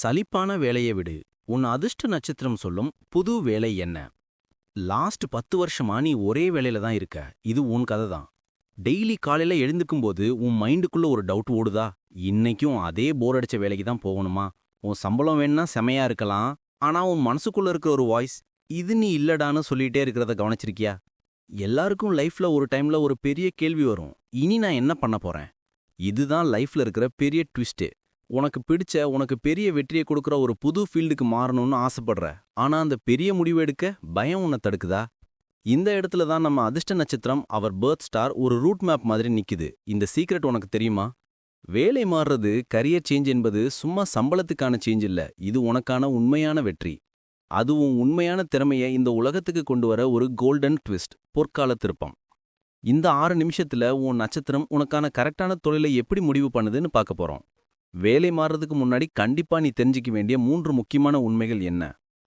சலிப்பான வேலையை விடு. உன் அதிர்ஷ்ட நட்சத்திரம் சொல்லும் புது வேலை என்ன? லாஸ்ட் பத்து வருஷமா நீ ஒரே வேலையில தான் இருக்க. இது உன் கதை தான். டெய்லி காலையில எழுந்துக்கும்போது உன் மைண்டுக்குள்ள ஒரு டவுட் ஓடுதா? இன்னைக்கும் அதே போர் அடிச்ச வேலைக்கு தான் போகணுமா? உன் சம்பளம் வேணா செமையா இருக்கலாம். ஆனா உன் மனசுக்குள்ள இருக்கிற ஒரு வாய்ஸ் இது நீ இல்லடான்னு சொல்லிட்டே இருக்கிறத கவனிச்சிருக்கியா? எல்லாருக்கும் லைஃப்ல ஒரு டைம்ல ஒரு பெரிய கேள்வி வரும். இனி நான் என்ன பண்ண போறேன்? இதுதான் லைஃப்ல இருக்கிற பெரிய ட்விஸ்ட்டு. உனக்கு பிடிச்ச உனக்கு பெரிய வெற்றியை கொடுக்குற ஒரு புது ஃபீல்டுக்கு மாறணும்னு ஆசைப்படுற. ஆனா அந்த பெரிய முடிவு எடுக்க பயம் உன்னை தடுக்குதா? இந்த இடத்துல தான் நம்ம அதிர்ஷ்ட நட்சத்திரம் அவர் பேர்த் ஸ்டார் ஒரு ரூட் மேப் மாதிரி நிக்குது. இந்த சீக்ரெட் உனக்கு தெரியுமா? வேலை மாறுறது கரியர் சேஞ்ச் என்பது சும்மா சம்பளத்துக்கான சேஞ்ச் இல்ல. இது உனக்கான உண்மையான வெற்றி. அதுவும் உண்மையான திறமையை இந்த உலகத்துக்கு கொண்டு வர ஒரு கோல்டன் ட்விஸ்ட் பொற்கால திருப்பம். இந்த ஆறு நிமிஷத்துல உன் நட்சத்திரம் உனக்கான கரெக்டான தொழிலை எப்படி முடிவு பண்ணுதுன்னு பார்க்க போறோம். வேலை மாறுறதுக்கு முன்னாடி கண்டிப்பா நீ தெரிஞ்சுக்க வேண்டிய மூன்று முக்கியமான உண்மைகள் என்ன?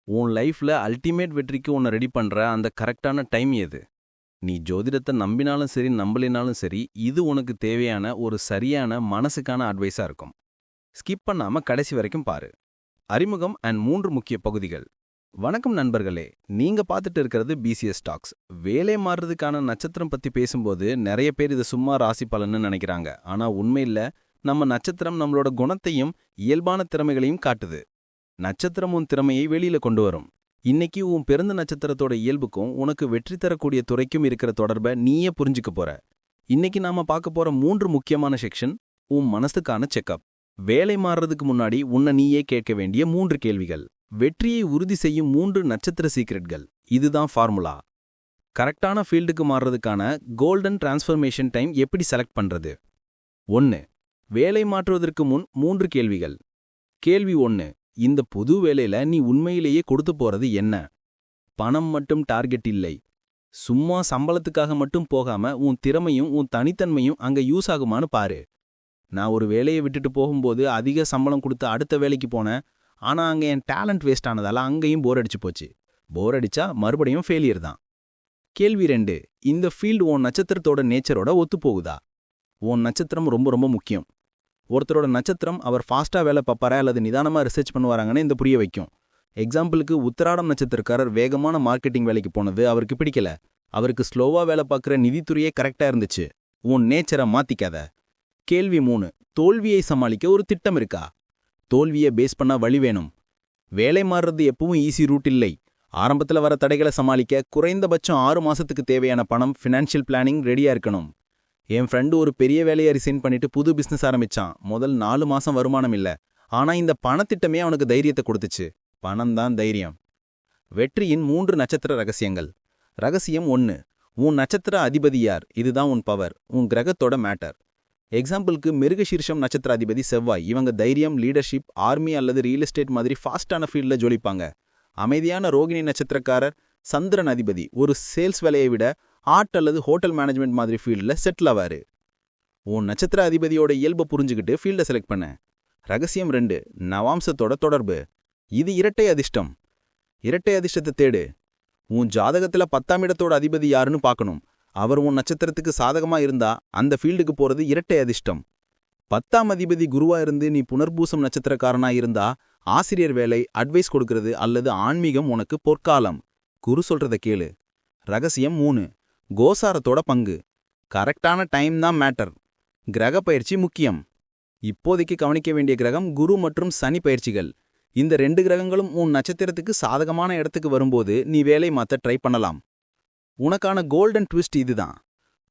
உன் லைஃப்ல அல்டிமேட் வெற்றிக்கு உன்னை ரெடி பண்ற அந்த கரெக்டான டைம் எது? நீ ஜோதிடத்தை நம்பினாலும் சரி நம்பலினாலும் சரி இது உனக்கு தேவையான ஒரு சரியான மனசுக்கான அட்வைஸா இருக்கும். ஸ்கிப் பண்ணாம கடைசி வரைக்கும் பாரு. அறிமுகம் அண்ட் மூன்று முக்கிய பகுதிகள். வணக்கம் நண்பர்களே. நீங்க பார்த்துட்டு இருக்கிறது பிசிஎஸ் ஸ்டாக்ஸ் வேலை மாறுறதுக்கான நட்சத்திரம் பத்தி பேசும்போது நிறைய பேர் இது சும்மா ராசி பலன்னு நினைக்கிறாங்க. ஆனா உண்மையில்ல நம்ம நட்சத்திரம் நம்மளோட குணத்தையும் இயல்பான திறமைகளையும் காட்டுது. நட்சத்திரம் உன் திறமையை வெளியில கொண்டு வரும். இன்னைக்கு உன் பிறந்த நட்சத்திரத்தோட இயல்புக்கும் உனக்கு வெற்றி தரக்கூடிய துறைக்கும் இருக்கிற தொடர்பை நீயே புரிஞ்சுக்க போற. இன்னைக்கு நாம பார்க்க போற மூன்று முக்கியமான செக்ஷன் உன் மனசுக்கான செக்கப் வேலை மாறுறதுக்கு முன்னாடி உன்னை நீயே கேட்க வேண்டிய மூன்று கேள்விகள். வெற்றியை உறுதி செய்யும் மூன்று நட்சத்திர சீக்ரெட்கள் இதுதான் ஃபார்முலா கரெக்டான ஃபீல்டுக்கு மாறுறதுக்கான கோல்டன் டிரான்ஸ்ஃபர்மேஷன் டைம் எப்படி செலக்ட் பண்றது? ஒன்னு வேலை மாற்றுவதற்கு முன் மூன்று கேள்விகள். கேள்வி ஒன்னு இந்த புது வேலையில நீ உண்மையிலேயே கொடுத்து போறது என்ன? பணம் மட்டும் டார்கெட் இல்லை. சும்மா சம்பளத்துக்காக மட்டும் போகாம உன் திறமையும் உன் தனித்தன்மையும் அங்க யூஸ் ஆகுமான்னு பாரு. நான் ஒரு வேலையை விட்டுட்டு போகும்போது அதிக சம்பளம் கொடுத்து அடுத்த வேலைக்கு போனேன். ஆனா அங்க என் டேலண்ட் வேஸ்ட் ஆனதால அங்கேயும் போர் அடிச்சு போச்சு. போர் அடிச்சா மறுபடியும் ஃபெயிலியர் தான். கேள்வி ரெண்டு இந்த ஃபீல்டு உன் நட்சத்திரத்தோட நேச்சரோட ஒத்துப்போகுதா உன் நட்சத்திரம் ரொம்ப ரொம்ப முக்கியம். ஒருத்தரோட நட்சத்திரம் அவர் ஃபாஸ்டா வேலை பார்ப்பாரா அல்லது நிதானமா ரிசர்ச் பண்ணுவாராங்கன்னு இந்த புரிய வைக்கும். எக்ஸாம்பிளுக்கு உத்தராடம் நட்சத்திரக்காரர் வேகமான மார்க்கெட்டிங் வேலைக்கு போனது அவருக்கு பிடிக்கல. அவருக்கு ஸ்லோவா வேலை பார்க்குற நிதித்துறையே கரெக்டா இருந்துச்சு. உன் நேச்சரை மாத்திக்காத. கேள்வி மூணு தோல்வியை சமாளிக்க ஒரு திட்டம் இருக்கா? தோல்வியை பேஸ் பண்ண வழி வேணும். வேலை மாறுறது எப்பவும் ஈஸி ரூட் இல்லை. ஆரம்பத்துல வர தடைகளை சமாளிக்க குறைந்தபட்சம் ஆறு மாசத்துக்கு தேவையான பணம் ஃபினான்ஷியல் பிளானிங் ரெடியா இருக்கணும். என் ஃப்ரெண்டு ஒரு பெரிய வேலையை ரிசைன் பண்ணிட்டு புது பிசினஸ் ஆரம்பிச்சான். முதல் நாலு மாசம் வருமானம் இல்ல. ஆனா இந்த பணத்திட்டமே அவனுக்கு தைரியத்தை கொடுத்துச்சு. பணம் தான் தைரியம். வெற்றியின் மூன்று நட்சத்திர ரகசியங்கள். ரகசியம் ஒன்னு உன் நட்சத்திர அதிபதி யார்? இதுதான் உன் பவர் உன் கிரகத்தோட மேட்டர் எக்ஸாம்பிளுக்கு மிருகசீர்ஷம் நட்சத்திர அதிபதி செவ்வாய். இவங்க தைரியம் லீடர்ஷிப் ஆர்மி அல்லது ரியல் எஸ்டேட் மாதிரி ஃபாஸ்டான ஃபீல்டில் ஜொலிப்பாங்க. அமைதியான ரோகிணி நட்சத்திரக்காரர் சந்திரன் அதிபதி. ஒரு சேல்ஸ் வேலையை விட ஆர்ட் அல்லது ஹோட்டல் மேனேஜ்மெண்ட் மாதிரி ஃபீல்டில் செட்டில் ஆவாரு. உன் நட்சத்திர அதிபதியோட இயல்பை புரிஞ்சுக்கிட்டு ஃபீல்டை செலக்ட் பண்ண. ரகசியம் ரெண்டு நவாம்சத்தோட தொடர்பு. இது இரட்டை அதிர்ஷ்டம். இரட்டை அதிர்ஷ்டத்தை தேடு. உன் ஜாதகத்துல பத்தாம் இடத்தோட அதிபதி யாருன்னு பார்க்கணும். அவர் உன் நட்சத்திரத்துக்கு சாதகமா இருந்தா அந்த ஃபீல்டுக்கு போறது இரட்டை அதிர்ஷ்டம். பத்தாம் அதிபதி குருவா இருந்து நீ புனர்பூசம் நட்சத்திரக்காரனா இருந்தா ஆசிரியர் வேலை அட்வைஸ் கொடுக்கறது அல்லது ஆன்மீகம் உனக்கு பொற்காலம். குரு சொல்றத கேளு. ரகசியம் மூணு கோசாரத்தோட பங்கு. கரெக்டான டைம் தான் மேட்டர். கிரக பயிற்சி முக்கியம். இப்போதைக்கு கவனிக்க வேண்டிய கிரகம் குரு மற்றும் சனி பயிற்சிகள். இந்த ரெண்டு கிரகங்களும் உன் நட்சத்திரத்துக்கு சாதகமான இடத்துக்கு வரும்போது நீ வேலை மாற்ற ட்ரை பண்ணலாம். உனக்கான கோல்டன் ட்விஸ்ட் இதுதான்.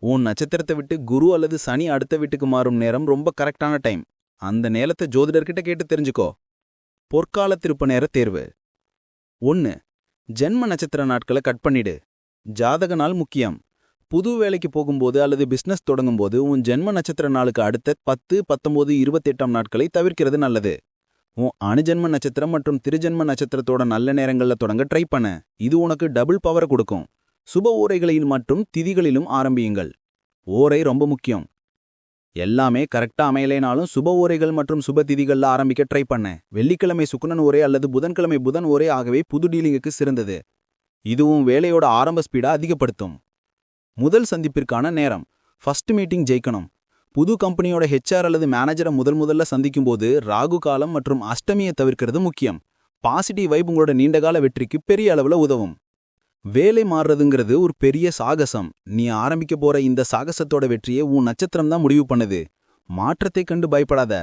உன் நட்சத்திரத்தை விட்டு குரு அல்லது சனி அடுத்த வீட்டுக்கு மாறும் நேரம் ரொம்ப கரெக்டான டைம். அந்த நேரத்தை ஜோதிடர்கிட்ட கேட்டு தெரிஞ்சுக்கோ. பொற்கால திருப்ப நேர தேர்வு. ஒன்று ஜென்ம நட்சத்திர நாட்களை கட் பண்ணிடு. ஜாதக நாள் முக்கியம். புது வேலைக்கு போகும்போது அல்லது பிசினஸ் தொடங்கும்போது உன் ஜென்ம நட்சத்திர நாளுக்கு அடுத்த பத்து பத்தொம்போது இருபத்தெட்டாம் நாட்களை தவிர்க்கிறது நல்லது. உன் அணுஜென்ம நட்சத்திரம் மற்றும் திருஜென்ம நட்சத்திரத்தோட நல்ல நேரங்கள்ல தொடங்க ட்ரை பண்ண. இது உனக்கு டபுள் பவர் கொடுக்கும். சுப ஓரைகளில் மற்றும் திதிகளிலும் ஆரம்பியுங்கள். ஓரை ரொம்ப முக்கியம். எல்லாமே கரெக்டா அமையலைனாலும் சுப ஓரைகள் மற்றும் சுப திதிகளில் ஆரம்பிக்க ட்ரை பண்ண. வெள்ளிக்கிழமை சுக்குனன் ஓரே அல்லது புதன்கிழமை புதன் ஓரே ஆகவே புது டீலிங்குக்கு சிறந்தது. இதுவும் வேலையோட ஆரம்ப ஸ்பீடா அதிகப்படுத்தும். முதல் சந்திப்பிற்கான நேரம். ஃபர்ஸ்ட் மீட்டிங் ஜெயிக்கணும். புது கம்பெனியோட ஹெச்ஆர் அல்லது மேனேஜரை முதல் முதல்ல சந்திக்கும்போது ராகு காலம் மற்றும் அஷ்டமியை தவிர்க்கிறது முக்கியம். பாசிட்டிவ் வைப் உங்களோட நீண்டகால வெற்றிக்கு பெரிய அளவுல உதவும். வேலை மாறுறதுங்கிறது ஒரு பெரிய சாகசம். நீ ஆரம்பிக்க போற இந்த சாகசத்தோட வெற்றியை உன் நட்சத்திரம் தான் முடிவு பண்ணுது. மாற்றத்தை கண்டு பயப்படாத.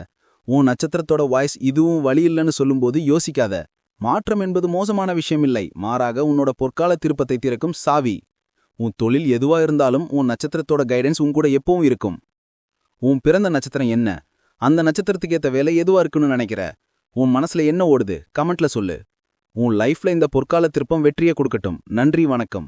உன் நட்சத்திரத்தோட வாய்ஸ் இதுவும் வழி இல்லைன்னு சொல்லும்போது யோசிக்காத. மாற்றம் என்பது மோசமான விஷயம் இல்லை மாறாக உன்னோட பொற்கால திருப்பத்தை திறக்கும் சாவி. உன் தொழில் எதுவா இருந்தாலும் உன் நட்சத்திரத்தோட கைடன்ஸ் உன் கூட எப்பவும் இருக்கும். உன் பிறந்த நட்சத்திரம் என்ன? அந்த நட்சத்திரத்துக்கு ஏத்த வேலை எதுவா இருக்குன்னு நினைக்கிற? உன் மனசுல என்ன ஓடுது? கமெண்ட்ல சொல்லு. உன் லைஃப்ல இந்த பொற்கால திருப்பம் வெற்றியை கொடுக்கட்டும். நன்றி வணக்கம்.